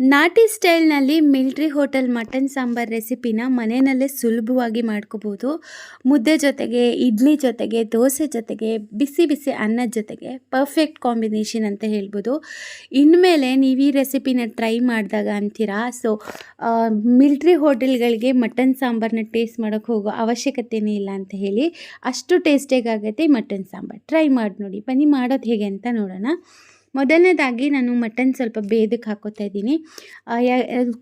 ನಾಟಿ ಸ್ಟೈಲ್ನಲ್ಲಿ military hotel mutton sambar ರೆಸಿಪಿನ ಮನೆಯಲ್ಲೇ ಸುಲಭವಾಗಿ ಮಾಡ್ಕೋಬೋದು. ಮುದ್ದೆ ಜೊತೆಗೆ, ಇಡ್ಲಿ ಜೊತೆಗೆ, ದೋಸೆ ಜೊತೆಗೆ, ಬಿಸಿ ಬಿಸಿ ಅನ್ನದ ಜೊತೆಗೆ ಪರ್ಫೆಕ್ಟ್ ಕಾಂಬಿನೇಷನ್ ಅಂತ ಹೇಳ್ಬೋದು. ಇನ್ಮೇಲೆ ನೀವು ಈ ರೆಸಿಪಿನ ಟ್ರೈ ಮಾಡಿದಾಗ ಅಂತೀರಾ? ಸೊ ಮಿಲ್ಟ್ರಿ ಹೋಟೆಲ್ಗಳಿಗೆ ಮಟನ್ ಸಾಂಬಾರನ್ನ ಟೇಸ್ಟ್ ಮಾಡೋಕ್ಕೆ ಹೋಗೋ ಅವಶ್ಯಕತೆಯೇ ಇಲ್ಲ ಅಂತ ಹೇಳಿ ಅಷ್ಟು ಟೇಸ್ಟಿಯಾಗುತ್ತೆ ಮಟನ್ ಸಾಂಬಾರ್. ಟ್ರೈ ಮಾಡಿ ನೋಡಿ. ಬನ್ನಿ ಮಾಡೋದು ಹೇಗೆ ಅಂತ ನೋಡೋಣ. ಮೊದಲನೇದಾಗಿ ನಾನು ಮಟನ್ ಸ್ವಲ್ಪ ಬೇದಕ್ಕೆ ಹಾಕೋತಾ ಇದ್ದೀನಿ.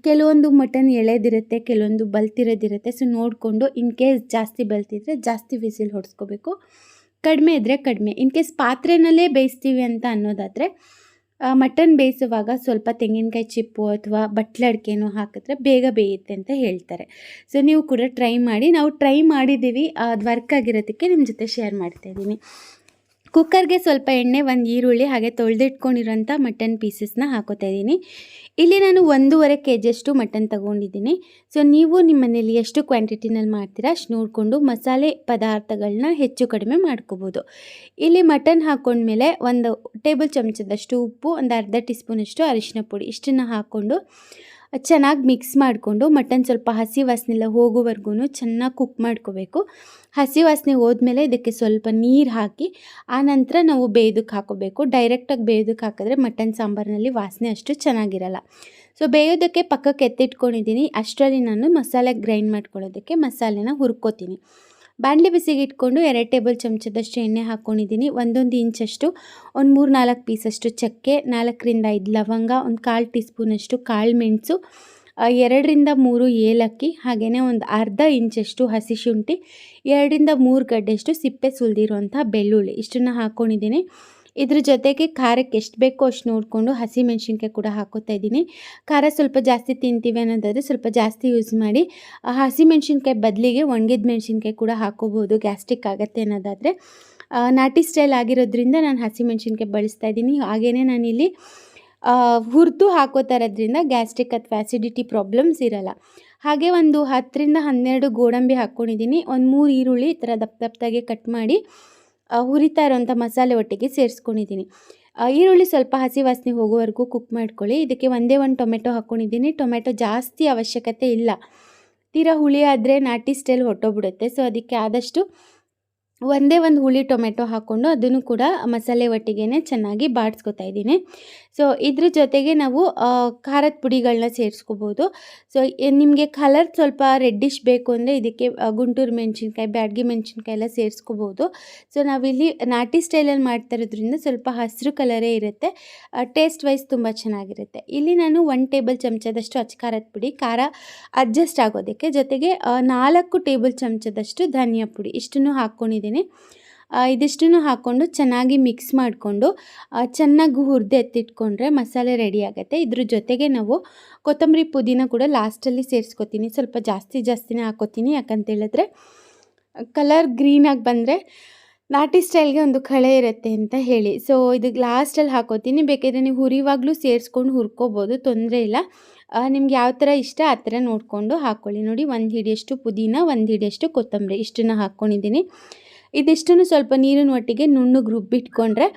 ಕೆಲವೊಂದು ಮಟನ್ ಎಳೆದಿರುತ್ತೆ, ಕೆಲವೊಂದು ಬಲ್ತಿರೋದಿರುತ್ತೆ. ಸೊ ನೋಡಿಕೊಂಡು ಇನ್ ಕೇಸ್ ಜಾಸ್ತಿ ಬಲ್ತಿದ್ರೆ ಜಾಸ್ತಿ ವಿಸಿಲ್ ಹೊಡೆಸ್ಕೋಬೇಕು. ಕಡಿಮೆ ಇದ್ದರೆ ಕಡಿಮೆ. ಇನ್ ಕೇಸ್ ಪಾತ್ರೆನಲ್ಲೇ ಬೇಯಿಸ್ತೀವಿ ಅಂತ ಅನ್ನೋದಾದರೆ ಮಟನ್ ಬೇಯಿಸುವಾಗ ಸ್ವಲ್ಪ ತೆಂಗಿನಕಾಯಿ ಚಿಪ್ಪು ಅಥವಾ ಬಟ್ಲಡ್ಕೆನೋ ಹಾಕಿದ್ರೆ ಬೇಗ ಬೇಯುತ್ತೆ ಅಂತ ಹೇಳ್ತಾರೆ. ಸೊ ನೀವು ಕೂಡ ಟ್ರೈ ಮಾಡಿ. ನಾವು ಟ್ರೈ ಮಾಡಿದ್ದೀವಿ. ಅದು ವರ್ಕ್ ಆಗಿರೋದಕ್ಕೆ ನಿಮ್ಮ ಜೊತೆ ಶೇರ್ ಮಾಡ್ತಾ ಇದ್ದೀನಿ. ಕುಕ್ಕರ್ಗೆ ಸ್ವಲ್ಪ ಎಣ್ಣೆ, ಒಂದು ಈರುಳ್ಳಿ ಹಾಗೆ ತೊಳೆದಿಟ್ಕೊಂಡಿರೋಂಥ ಮಟನ್ ಪೀಸಸ್ನ ಹಾಕೋತಾ ಇದ್ದೀನಿ. ಇಲ್ಲಿ ನಾನು ಒಂದೂವರೆ ಕೆ ಜಿಯಷ್ಟು ಮಟನ್ ತಗೊಂಡಿದ್ದೀನಿ. ಸೊ, ನೀವು ನಿಮ್ಮ ಮನೇಲಿ ಎಷ್ಟು ಕ್ವಾಂಟಿಟಿನಲ್ಲಿ ಮಾಡ್ತೀರಾ ಅಷ್ಟು ನೋಡಿಕೊಂಡು ಮಸಾಲೆ ಪದಾರ್ಥಗಳನ್ನ ಹೆಚ್ಚು ಕಡಿಮೆ ಮಾಡ್ಕೋಬೋದು. ಇಲ್ಲಿ ಮಟನ್ ಹಾಕ್ಕೊಂಡ್ಮೇಲೆ ಒಂದು ಟೇಬಲ್ ಚಮಚದಷ್ಟು ಉಪ್ಪು, ಒಂದು ಅರ್ಧ ಟೀ ಸ್ಪೂನಷ್ಟು ಅರಿಶಿನ ಪುಡಿ ಇಷ್ಟನ್ನು ಹಾಕ್ಕೊಂಡು ಚೆನ್ನಾಗಿ ಮಿಕ್ಸ್ ಮಾಡಿಕೊಂಡು ಮಟನ್ ಸ್ವಲ್ಪ ಹಸಿ ವಾಸನೆಲ್ಲ ಹೋಗೋವರೆಗೂ ಚೆನ್ನಾಗಿ ಕುಕ್ ಮಾಡ್ಕೋಬೇಕು. ಹಸಿ ವಾಸನೆ ಹೋದ್ಮೇಲೆ ಇದಕ್ಕೆ ಸ್ವಲ್ಪ ನೀರು ಹಾಕಿ, ಆ ನಂತರ ನಾವು ಬೇಯೋದಕ್ಕೆ ಹಾಕೋಬೇಕು. ಡೈರೆಕ್ಟಾಗಿ ಬೇಯೋದಕ್ಕೆ ಹಾಕಿದ್ರೆ ಮಟನ್ ಸಾಂಬಾರಿನಲ್ಲಿ ವಾಸನೆ ಅಷ್ಟು ಚೆನ್ನಾಗಿರಲ್ಲ. ಸೊ ಬೇಯೋದಕ್ಕೆ ಪಕ್ಕಕ್ಕೆ ಎತ್ತಿಟ್ಕೊಂಡಿದ್ದೀನಿ. ಅಷ್ಟರಲ್ಲಿ ನಾನು ಮಸಾಲೆ ಗ್ರೈಂಡ್ ಮಾಡ್ಕೊಳ್ಳೋದಕ್ಕೆ ಮಸಾಲೆನ ಹುರ್ಕೋತೀನಿ. ಬಾಣಲೆ ಬಿಸಿಗೆ ಇಟ್ಕೊಂಡು ಎರಡು ಟೇಬಲ್ ಚಮಚದಷ್ಟು ಎಣ್ಣೆ ಹಾಕ್ಕೊಂಡಿದ್ದೀನಿ. ಒಂದೊಂದು ಇಂಚಷ್ಟು, ಒಂದು ಮೂರು ನಾಲ್ಕು ಪೀಸಷ್ಟು ಚಕ್ಕೆ, ನಾಲ್ಕರಿಂದ ಐದು ಲವಂಗ, ಒಂದು ಕಾಲು ಟೀ ಸ್ಪೂನಷ್ಟು ಕಾಳು ಮೆಣಸು ಎರಡರಿಂದ ಮೂರು ಏಲಕ್ಕಿ ಹಾಗೆಯೇ ಒಂದು ಅರ್ಧ ಇಂಚಷ್ಟು ಹಸಿ ಶುಂಠಿ, ಎರಡರಿಂದ ಮೂರು ಗಡ್ಡೆಯಷ್ಟು ಸಿಪ್ಪೆ ಸುಲಿದಿರುವಂಥ ಬೆಳ್ಳುಳ್ಳಿ. ಇಷ್ಟನ್ನು ಹಾಕ್ಕೊಂಡಿದ್ದೀನಿ ಇದ್ರ ಜೊತೆಗೆ ಖಾರಕ್ಕೆ ಎಷ್ಟು ಬೇಕೋ ಅಷ್ಟು ನೋಡಿಕೊಂಡು ಹಸಿ ಮೆಣಸಿನ್ಕಾಯಿ ಕೂಡ ಹಾಕೋತಾ ಇದ್ದೀನಿ. ಖಾರ ಸ್ವಲ್ಪ ಜಾಸ್ತಿ ತಿಂತೀವಿ ಅನ್ನೋದಾದರೆ ಸ್ವಲ್ಪ ಜಾಸ್ತಿ ಯೂಸ್ ಮಾಡಿ ಹಸಿ ಮೆಣಸಿನ್ಕಾಯಿ ಬದಲಿಗೆ ಒಣಗಿದ ಮೆಣಸಿನ್ಕಾಯಿ ಕೂಡ ಹಾಕೋಬೋದು ಗ್ಯಾಸ್ಟ್ರಿಕ್ ಆಗುತ್ತೆ ಅನ್ನೋದಾದರೆ. ನಾಟಿ ಸ್ಟೈಲ್ ಆಗಿರೋದ್ರಿಂದ ನಾನು ಹಸಿ ಮೆಣಸಿನ್ಕಾಯಿ ಬಳಸ್ತಾ ಇದ್ದೀನಿ. ಹಾಗೆಯೇ ನಾನಿಲ್ಲಿ ಹುರಿದು ಹಾಕೋತಾ ಇರೋದ್ರಿಂದ ಗ್ಯಾಸ್ಟ್ರಿಕ್ ಅಥವಾ ಆ್ಯಸಿಡಿಟಿ ಪ್ರಾಬ್ಲಮ್ಸ್ ಇರಲ್ಲ. ಹಾಗೆ ಒಂದು ಹತ್ತರಿಂದ ಹನ್ನೆರಡು ಗೋಡಂಬಿ ಹಾಕ್ಕೊಂಡಿದ್ದೀನಿ ಒಂದು ಮೂರು ಈರುಳ್ಳಿ ಈ ಥರ ದಪ್ಪ ದಪ್ಪದಾಗೆ ಕಟ್ ಮಾಡಿ ಹುರಿತಾ ಇರೋಂಥ ಮಸಾಲೆ ಒಟ್ಟಿಗೆ ಸೇರಿಸ್ಕೊಂಡಿದ್ದೀನಿ. ಈರುಳ್ಳಿ ಸ್ವಲ್ಪ ಹಸಿ ವಾಸನೆ ಹೋಗೋವರೆಗೂ ಕುಕ್ ಮಾಡ್ಕೊಳ್ಳಿ. ಇದಕ್ಕೆ ಒಂದೇ ಒಂದು ಟೊಮೆಟೊ ಹಾಕ್ಕೊಂಡಿದ್ದೀನಿ. ಟೊಮೆಟೊ ಜಾಸ್ತಿ ಅವಶ್ಯಕತೆ ಇಲ್ಲ. ತೀರಾ ಹುಳಿ ಆದರೆ ನಾಟಿ ಸ್ಟೈಲ್ ಹೊಟ್ಟೋಗ್ಬಿಡುತ್ತೆ ಸೊ ಅದಕ್ಕೆ ಆದಷ್ಟು ಒಂದೇ ಒಂದು ಹುಳಿ ಟೊಮೆಟೊ ಹಾಕ್ಕೊಂಡು ಅದನ್ನು ಕೂಡ ಮಸಾಲೆ ಒಟ್ಟಿಗೆ ಚೆನ್ನಾಗಿ ಬಾಡಿಸ್ಕೊತಾ ಇದ್ದೀನಿ. ಸೊ ಇದ್ರ ಜೊತೆಗೆ ನಾವು ಖಾರದ ಪುಡಿಗಳನ್ನ ಸೇರಿಸ್ಕೋಬೋದು. ಸೊ ನಿಮಗೆ ಕಲರ್ ಸ್ವಲ್ಪ ರೆಡ್ಡಿಶ್ ಬೇಕು ಅಂದರೆ ಇದಕ್ಕೆ ಗುಂಟೂರು ಮೆಣಸಿನ್ಕಾಯಿ, ಬ್ಯಾಡಗಿ ಮೆಣಸಿನ್ಕಾಯಿ ಎಲ್ಲ ಸೇರಿಸ್ಕೋಬೋದು. ಸೊ ನಾವಿಲ್ಲಿ ನಾಟಿ ಸ್ಟೈಲಲ್ಲಿ ಮಾಡ್ತಾ ಇರೋದ್ರಿಂದ ಸ್ವಲ್ಪ ಹಸಿರು ಕಲರೇ ಇರುತ್ತೆ. ಟೇಸ್ಟ್ ವೈಸ್ ತುಂಬ ಚೆನ್ನಾಗಿರುತ್ತೆ. ಇಲ್ಲಿ ನಾನು ಒನ್ ಟೇಬಲ್ ಚಮಚದಷ್ಟು ಅಚ್ಚ ಖಾರದ ಪುಡಿ, ಖಾರ ಅಡ್ಜಸ್ಟ್ ಆಗೋದಕ್ಕೆ ಜೊತೆಗೆ ನಾಲ್ಕು ಟೇಬಲ್ ಚಮಚದಷ್ಟು ಧನಿಯಾ ಪುಡಿ ಇಷ್ಟನ್ನು ಹಾಕ್ಕೊಂಡಿದ್ದೀನಿ ಆ, ಇದಿಷ್ಟನ್ನು ಹಾಕ್ಕೊಂಡು ಚೆನ್ನಾಗಿ ಮಿಕ್ಸ್ ಮಾಡಿಕೊಂಡು ಚೆನ್ನಾಗಿ ಹುರಿದು ಎತ್ತಿಟ್ಕೊಂಡ್ರೆ ಮಸಾಲೆ ರೆಡಿ ಆಗುತ್ತೆ. ಇದ್ರ ಜೊತೆಗೆ ನಾವು ಕೊತ್ತಂಬರಿ ಪುದೀನ ಕೂಡ ಲಾಸ್ಟಲ್ಲಿ ಸೇರಿಸ್ಕೊತೀನಿ. ಸ್ವಲ್ಪ ಜಾಸ್ತಿ ಜಾಸ್ತಿನೇ ಹಾಕೋತೀನಿ ಯಾಕಂತೇಳಿದ್ರೆ ಕಲರ್ ಗ್ರೀನಾಗಿ ಬಂದರೆ ನಾಟಿ ಸ್ಟೈಲ್ಗೆ ಒಂದು ಕಳೆ ಇರುತ್ತೆ ಅಂತ ಹೇಳಿ. ಸೊ ಇದಕ್ಕೆ ಲಾಸ್ಟಲ್ಲಿ ಹಾಕೋತೀನಿ ಬೇಕಾದರೆ ನೀವು ಹುರಿವಾಗಲೂ ಸೇರಿಸ್ಕೊಂಡು ಹುರ್ಕೋಬೋದು. ತೊಂದರೆ ಇಲ್ಲ. ನಿಮ್ಗೆ ಯಾವ ಥರ ಇಷ್ಟ ಆ ಥರ ನೋಡಿಕೊಂಡು ಹಾಕ್ಕೊಳ್ಳಿ ನೋಡಿ ಒಂದು ಹಿಡಿಯಷ್ಟು ಪುದೀನ ಒಂದು ಹಿಡಿಯಷ್ಟು ಕೊತ್ತಂಬರಿ ಇಷ್ಟನ್ನು ಹಾಕ್ಕೊಂಡಿದ್ದೀನಿ ಇದಿಷ್ಟನ್ನು ಸ್ವಲ್ಪ ನೀರಿನ ಒಟ್ಟಿಗೆ ನುಣ್ಣಗೆ ರುಬ್ಬಿಟ್ಕೊಂಡ್ರೆ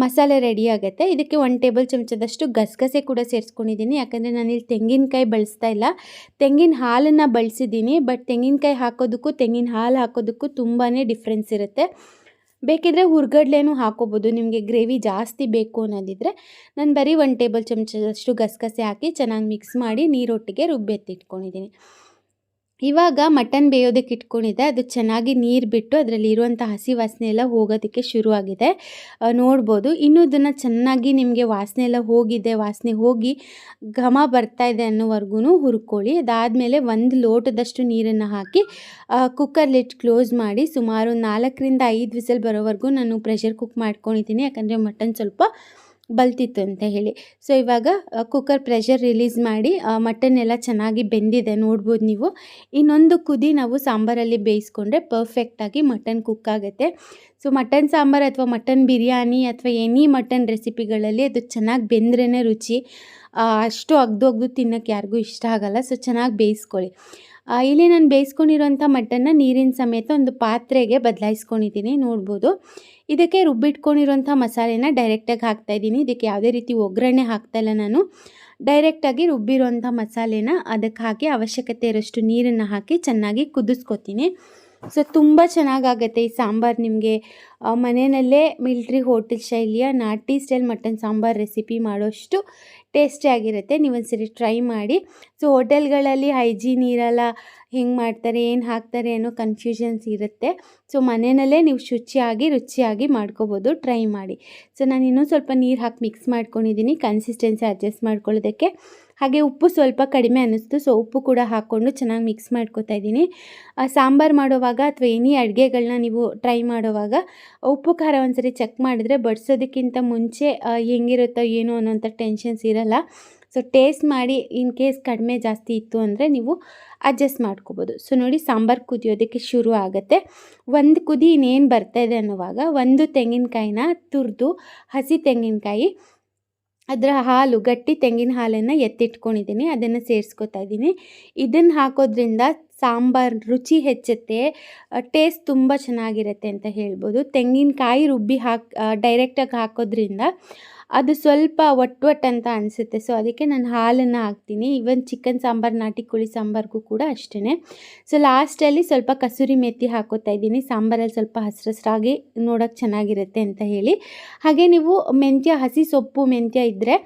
ಮಸಾಲೆ ರೆಡಿ ಆಗುತ್ತೆ. ಇದಕ್ಕೆ ಒನ್ ಟೇಬಲ್ ಚಮಚದಷ್ಟು ಗಸಗಸೆ ಕೂಡ ಸೇರಿಸ್ಕೊಂಡಿದ್ದೀನಿ. ಯಾಕಂದರೆ ನಾನಿಲ್ಲಿ ತೆಂಗಿನಕಾಯಿ ಬಳಸ್ತಾ ಇಲ್ಲ. ತೆಂಗಿನ ಹಾಲನ್ನು ಬಳಸಿದ್ದೀನಿ ಬಟ್ ತೆಂಗಿನಕಾಯಿ ಹಾಕೋದಕ್ಕೂ ತೆಂಗಿನ ಹಾಲು ಹಾಕೋದಕ್ಕೂ ತುಂಬಾ ಡಿಫ್ರೆನ್ಸ್ ಇರುತ್ತೆ. ಬೇಕಿದ್ರೆ ಹುರ್ಗಡ್ಲೆನೂ ಹಾಕೋಬೋದು. ನಿಮಗೆ ಗ್ರೇವಿ ಜಾಸ್ತಿ ಬೇಕು ಅನ್ನೋದಿದ್ರೆ, ನಾನು ಬರೀ ಒಂದು ಟೇಬಲ್ ಚಮಚದಷ್ಟು ಗಸಗಸೆ ಹಾಕಿ ಚೆನ್ನಾಗಿ ಮಿಕ್ಸ್ ಮಾಡಿ ನೀರೊಟ್ಟಿಗೆ ರುಬ್ಬೆತ್ತಿಟ್ಕೊಂಡಿದ್ದೀನಿ ಇವಾಗ ಮಟನ್ ಬೇಯೋದಕ್ಕೆ ಇಟ್ಕೊಂಡಿದ್ದೆ. ಅದು ಚೆನ್ನಾಗಿ ನೀರು ಬಿಟ್ಟು ಅದರಲ್ಲಿ ಇರುವಂಥ ಹಸಿ ವಾಸನೆ ಎಲ್ಲ ಹೋಗೋದಕ್ಕೆ ಶುರುವಾಗಿದೆ. ನೋಡ್ಬೋದು. ಇನ್ನೂ ಇದನ್ನು ಚೆನ್ನಾಗಿ ನಿಮಗೆ ವಾಸನೆ ಎಲ್ಲ ಹೋಗಿದೆ, ವಾಸನೆ ಹೋಗಿ ಘಮ ಬರ್ತಾ ಇದೆ ಅನ್ನೋವರೆಗೂ ಹುರ್ಕೊಳ್ಳಿ. ಅದಾದಮೇಲೆ ಒಂದು ಲೋಟದಷ್ಟು ನೀರನ್ನು ಹಾಕಿ ಕುಕ್ಕರ್ ಲಿಟ್ ಕ್ಲೋಸ್ ಮಾಡಿ ಸುಮಾರು ನಾಲ್ಕರಿಂದ ಐದು ವಿಸಲ್ ಬರೋವರೆಗೂ ನಾನು ಪ್ರೆಷರ್ ಕುಕ್ ಮಾಡ್ಕೊಂಡಿದ್ದೀನಿ. ಯಾಕಂದರೆ ಮಟನ್ ಸ್ವಲ್ಪ ಬಲ್ತಿತ್ತು ಅಂತ ಹೇಳಿ. ಸೊ ಇವಾಗ ಕುಕ್ಕರ್ ಪ್ರೆಷರ್ ರಿಲೀಸ್ ಮಾಡಿ ಮಟನ್ ಎಲ್ಲ ಚೆನ್ನಾಗಿ ಬೆಂದಿದೆ, ನೋಡ್ಬೋದು ನೀವು. ಇನ್ನೊಂದು ಕುದಿ ನಾವು ಸಾಂಬಾರಲ್ಲಿ ಬೇಯಿಸ್ಕೊಂಡ್ರೆ ಪರ್ಫೆಕ್ಟಾಗಿ ಮಟನ್ ಕುಕ್ ಆಗುತ್ತೆ. ಸೊ ಮಟನ್ ಸಾಂಬಾರು ಅಥವಾ ಮಟನ್ ಬಿರಿಯಾನಿ ಅಥವಾ ಎನಿ ಮಟನ್ ರೆಸಿಪಿಗಳಲ್ಲಿ ಅದು ಚೆನ್ನಾಗಿ ಬೆಂದ್ರೇ ರುಚಿ. ಅಷ್ಟು ಅಗ್ದು ಅಗ್ದು ತಿನ್ನೋಕ್ಕೆ ಯಾರಿಗೂ ಇಷ್ಟ ಆಗಲ್ಲ. ಸೊ ಚೆನ್ನಾಗಿ ಬೇಯಿಸ್ಕೊಳ್ಳಿ. ಇಲ್ಲಿ ನಾನು ಬೇಯಿಸ್ಕೊಂಡಿರೋಂಥ ಮಟನ್ನ ನೀರಿನ ಸಮೇತ ಒಂದು ಪಾತ್ರೆಗೆ ಬದಲಾಯಿಸ್ಕೊಂಡಿದ್ದೀನಿ, ನೋಡ್ಬೋದು. ಇದಕ್ಕೆ ರುಬ್ಬಿಟ್ಕೊಂಡಿರೋಂಥ ಮಸಾಲೆನ ಡೈರೆಕ್ಟಾಗಿ ಹಾಕ್ತಾಯಿದ್ದೀನಿ ಇದಕ್ಕೆ ಯಾವುದೇ ರೀತಿ ಒಗ್ಗರಣೆ ಹಾಕ್ತಾಯಿಲ್ಲ ನಾನು. ಡೈರೆಕ್ಟಾಗಿ ರುಬ್ಬಿರೋಂಥ ಮಸಾಲೆನ ಅದಕ್ಕೆ ಹಾಕಿ ಅವಶ್ಯಕತೆ ಇರೋಷ್ಟು ನೀರನ್ನು ಹಾಕಿ ಚೆನ್ನಾಗಿ ಕುದಿಸ್ಕೊತೀನಿ. ಸೊ ತುಂಬ ಚೆನ್ನಾಗಾಗತ್ತೆ ಈ ಸಾಂಬಾರು ನಿಮಗೆ. ಮನೆಯಲ್ಲೇ ಮಿಲ್ಟ್ರಿ ಹೋಟೆಲ್ ಶೈಲಿಯ ನಾಟಿ ಸ್ಟೈಲ್ ಮಟನ್ ಸಾಂಬಾರು ರೆಸಿಪಿ ಮಾಡೋಷ್ಟು ಟೇಸ್ಟಿಯಾಗಿರುತ್ತೆ ನೀವೊಂದ್ಸರಿ ಟ್ರೈ ಮಾಡಿ. ಸೊ ಹೋಟೆಲ್ಗಳಲ್ಲಿ ಹೈಜೀನ್ ಇರಲ್ಲ, ಹೆಂಗೆ ಮಾಡ್ತಾರೆ, ಏನು ಹಾಕ್ತಾರೆ ಅನ್ನೋ ಕನ್ಫ್ಯೂಷನ್ಸ್ ಇರುತ್ತೆ. ಸೊ ಮನೆಯಲ್ಲೇ ನೀವು ಶುಚಿಯಾಗಿ, ರುಚಿಯಾಗಿ ಮಾಡ್ಕೋಬೋದು. ಟ್ರೈ ಮಾಡಿ. ಸೊ ನಾನು ಇನ್ನೂ ಸ್ವಲ್ಪ ನೀರು ಹಾಕಿ ಮಿಕ್ಸ್ ಮಾಡ್ಕೊಂಡಿದ್ದೀನಿ ಕನ್ಸಿಸ್ಟೆನ್ಸಿ ಅಡ್ಜಸ್ಟ್ ಮಾಡ್ಕೊಳ್ಳೋದಕ್ಕೆ. ಹಾಗೆ ಉಪ್ಪು ಸ್ವಲ್ಪ ಕಡಿಮೆ ಅನ್ನಿಸ್ತು. ಸೊ ಉಪ್ಪು ಕೂಡ ಹಾಕ್ಕೊಂಡು ಚೆನ್ನಾಗಿ ಮಿಕ್ಸ್ ಮಾಡ್ಕೊತಾ ಇದ್ದೀನಿ. ಸಾಂಬಾರು ಮಾಡುವಾಗ ಅಥವಾ ಎನಿ ಅಡುಗೆಗಳನ್ನ ನೀವು ಟ್ರೈ ಮಾಡುವಾಗ, ಉಪ್ಪು ಖಾರ ಒಂದ್ಸರಿ ಚೆಕ್ ಮಾಡಿದ್ರೆ ಬಡಿಸೋದಕ್ಕಿಂತ ಮುಂಚೆ ಹೆಂಗಿರುತ್ತೋ ಏನೋ ಅನ್ನೋಂಥ ಟೆನ್ಷನ್ಸ್ ಇರಲ್ಲ. ಸೊ ಟೇಸ್ಟ್ ಮಾಡಿ ಇನ್ ಕೇಸ್ ಕಡಿಮೆ ಜಾಸ್ತಿ ಇತ್ತು ಅಂದರೆ ನೀವು ಅಡ್ಜಸ್ಟ್ ಮಾಡ್ಕೋಬೋದು. ಸೊ ನೋಡಿ ಸಾಂಬಾರು ಕುದಿಯೋದಕ್ಕೆ ಶುರು ಆಗುತ್ತೆ. ಒಂದು ಕುದಿ ಇನ್ನೇನು ಬರ್ತಾ ಇದೆ ಅನ್ನುವಾಗ ಒಂದು ತೆಂಗಿನಕಾಯಿನ ತುರಿದು ಹಸಿ ತೆಂಗಿನಕಾಯಿ ಅದರ ಹಾಲು ಗಟ್ಟಿ ತೆಂಗಿನ ಹಾಲನ್ನು ಎತ್ತಿಟ್ಕೊಂಡಿದ್ದೀನಿ ಅದನ್ನು ಸೇರಿಸ್ಕೊತಾ ಇದ್ದೀನಿ ಇದನ್ನು ಹಾಕೋದ್ರಿಂದ ಸಾಂಬಾರು ರುಚಿ ಹೆಚ್ಚುತ್ತೆ ಟೇಸ್ಟ್ ತುಂಬ ಚೆನ್ನಾಗಿರುತ್ತೆ ಅಂತ ಹೇಳ್ಬೋದು. ತೆಂಗಿನಕಾಯಿ ರುಬ್ಬಿ ಹಾಕಿ ಡೈರೆಕ್ಟಾಗಿ ಹಾಕೋದ್ರಿಂದ ಅದು ಸ್ವಲ್ಪ ಒಟ್ಟು ಅಂತ ಅನಿಸುತ್ತೆ. ಸೊ ಅದಕ್ಕೆ ನಾನು ಹಾಲನ್ನು ಹಾಕ್ತೀನಿ. ಈವನ್ ಚಿಕನ್ ಸಾಂಬಾರು, ನಾಟಿ ಕೋಳಿ ಸಾಂಬಾರಿಗೂ ಕೂಡ ಅಷ್ಟೇ ಸೊ ಲಾಸ್ಟಲ್ಲಿ ಸ್ವಲ್ಪ ಕಸೂರಿ ಮೆಥಿ ಹಾಕೋತಾ ಇದ್ದೀನಿ. ಸಾಂಬಾರಲ್ಲಿ ಸ್ವಲ್ಪ ಹಸ್ರು ಹಸ್ರಾಗಿ ನೋಡೋಕ್ಕೆ ಚೆನ್ನಾಗಿರುತ್ತೆ ಅಂತ ಹೇಳಿ. ಹಾಗೆ ನೀವು ಮೆಂತ್ಯ, ಹಸಿ ಸೊಪ್ಪು ಮೆಂತ್ಯ ಇದ್ದರೆ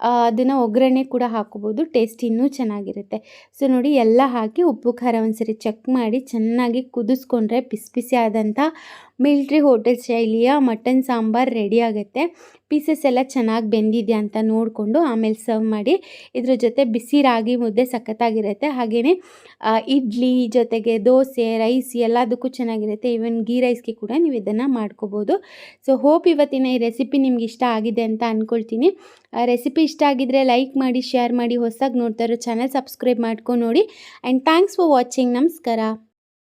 ಅದನ್ನು ಒಗ್ಗರಣೆ ಕೂಡ ಹಾಕೋಬೋದು ಟೇಸ್ಟ್ ಇನ್ನೂ ಚೆನ್ನಾಗಿರುತ್ತೆ. ಸೊ ನೋಡಿ ಎಲ್ಲ ಹಾಕಿ ಉಪ್ಪು, ಖಾರ ಒಂದ್ಸರಿ ಚೆಕ್ ಮಾಡಿ ಚೆನ್ನಾಗಿ ಕುದಿಸ್ಕೊಂಡ್ರೆ ಬಿಸಿ ಬಿಸಿ ಆದಂಥ ಮಿಲ್ಟ್ರಿ ಹೋಟೆಲ್ ಶೈಲಿಯ ಮಟನ್ ಸಾಂಬಾರು ರೆಡಿ ಆಗುತ್ತೆ. ಪೀಸಸ್ ಎಲ್ಲ ಚೆನ್ನಾಗಿ ಬೆಂದಿದೆಯಾ ಅಂತ ನೋಡಿಕೊಂಡು ಆಮೇಲೆ ಸರ್ವ್ ಮಾಡಿ. ಇದ್ರ ಜೊತೆ ಬಿಸಿ ರಾಗಿ ಮುದ್ದೆ ಸಖತ್ತಾಗಿರುತ್ತೆ. ಹಾಗೆಯೇ ಇಡ್ಲಿ ಜೊತೆಗೆ ದೋಸೆ ರೈಸ್ ಎಲ್ಲದಕ್ಕೂ ಚೆನ್ನಾಗಿರುತ್ತೆ. ಈವನ್ ಗೀ ರೈಸ್ಗೆ ಕೂಡ ನೀವು ಇದನ್ನು ಮಾಡ್ಕೋಬೋದು. ಸೊ ಹೋಪ್ ಇವತ್ತಿನ ಈ ರೆಸಿಪಿ ನಿಮ್ಗೆ ಇಷ್ಟ ಆಗಿದೆ ಅಂತ ಅಂದ್ಕೊಳ್ತೀನಿ ರೆಸಿಪಿ ಇಷ್ಟ ಆಗಿದ್ರೆ ಲೈಕ್ ಮಾಡಿ ಶೇರ್ ಮಾಡಿ, ಹೊಸದಾಗಿ ನೋಡ್ತಾ ಇರೋ ಚಾನಲ್ ಸಬ್ಸ್ಕ್ರೈಬ್ ಮಾಡ್ಕೊಂಡು ನೋಡಿ. ಆ್ಯಂಡ್ ಥ್ಯಾಂಕ್ಸ್ ಫಾರ್ ವಾಚಿಂಗ್ ನಮಸ್ಕಾರ.